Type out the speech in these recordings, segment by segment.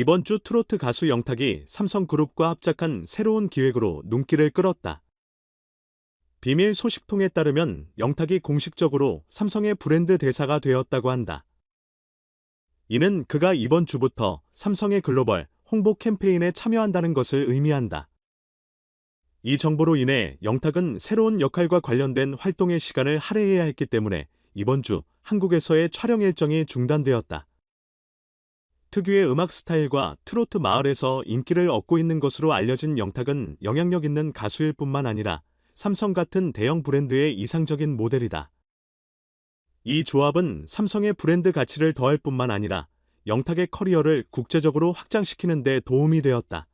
이번 주 트로트 가수 영탁이 삼성그룹과 합작한 새로운 기획으로 눈길을 끌었다. 비밀 소식통에 따르면 영탁이 공식적으로 삼성의 브랜드 대사가 되었다고 한다. 이는 그가 이번 주부터 삼성의 글로벌 홍보 캠페인에 참여한다는 것을 의미한다. 이 정보로 인해 영탁은 새로운 역할과 관련된 활동의 시간을 할애해야 했기 때문에 이번 주 한국에서의 촬영 일정이 중단되었다. 특유의 음악 스타일과 트로트 마을에서 인기를 얻고 있는 것으로 알려진 영탁은 영향력 있는 가수일 뿐만 아니라 삼성 같은 대형 브랜드의 이상적인 모델이다. 이 조합은 삼성의 브랜드 가치를 더할 뿐만 아니라 영탁의 커리어를 국제적으로 확장시키는 데 도움이 되었다.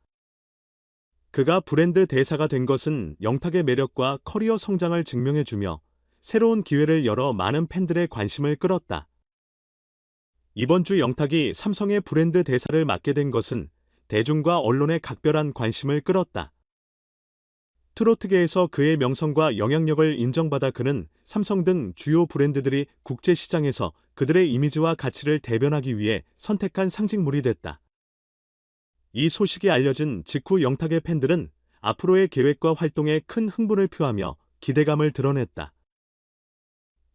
그가 브랜드 대사가 된 것은 영탁의 매력과 커리어 성장을 증명해주며 새로운 기회를 열어 많은 팬들의 관심을 끌었다. 이번 주 영탁이 삼성의 브랜드 대사를 맡게 된 것은 대중과 언론의 각별한 관심을 끌었다. 트로트계에서 그의 명성과 영향력을 인정받아 그는 삼성 등 주요 브랜드들이 국제 시장에서 그들의 이미지와 가치를 대변하기 위해 선택한 상징물이 됐다. 이 소식이 알려진 직후 영탁의 팬들은 앞으로의 계획과 활동에 큰 흥분을 표하며 기대감을 드러냈다.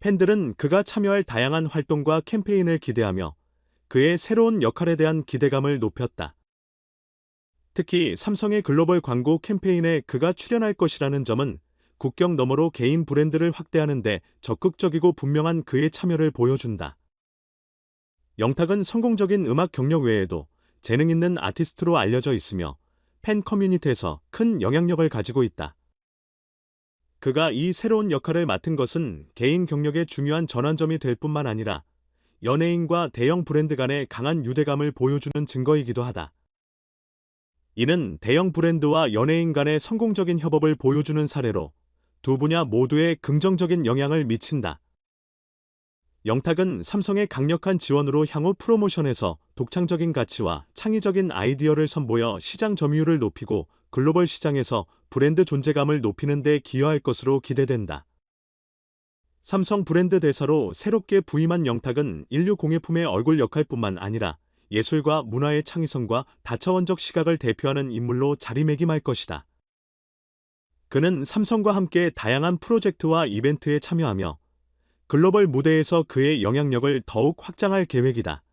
팬들은 그가 참여할 다양한 활동과 캠페인을 기대하며 그의 새로운 역할에 대한 기대감을 높였다. 특히 삼성의 글로벌 광고 캠페인에 그가 출연할 것이라는 점은 국경 너머로 개인 브랜드를 확대하는데 적극적이고 분명한 그의 참여를 보여준다. 영탁은 성공적인 음악 경력 외에도 재능 있는 아티스트로 알려져 있으며 팬 커뮤니티에서 큰 영향력을 가지고 있다. 그가 이 새로운 역할을 맡은 것은 개인 경력의 중요한 전환점이 될 뿐만 아니라 연예인과 대형 브랜드 간의 강한 유대감을 보여주는 증거이기도 하다. 이는 대형 브랜드와 연예인 간의 성공적인 협업을 보여주는 사례로 두 분야 모두에 긍정적인 영향을 미친다. 영탁은 삼성의 강력한 지원으로 향후 프로모션에서 독창적인 가치와 창의적인 아이디어를 선보여 시장 점유율을 높이고 글로벌 시장에서 브랜드 존재감을 높이는 데 기여할 것으로 기대된다. 삼성 브랜드 대사로 새롭게 부임한 영탁은 인류 공예품의 얼굴 역할뿐만 아니라 예술과 문화의 창의성과 다차원적 시각을 대표하는 인물로 자리매김할 것이다. 그는 삼성과 함께 다양한 프로젝트와 이벤트에 참여하며 글로벌 무대에서 그의 영향력을 더욱 확장할 계획이다.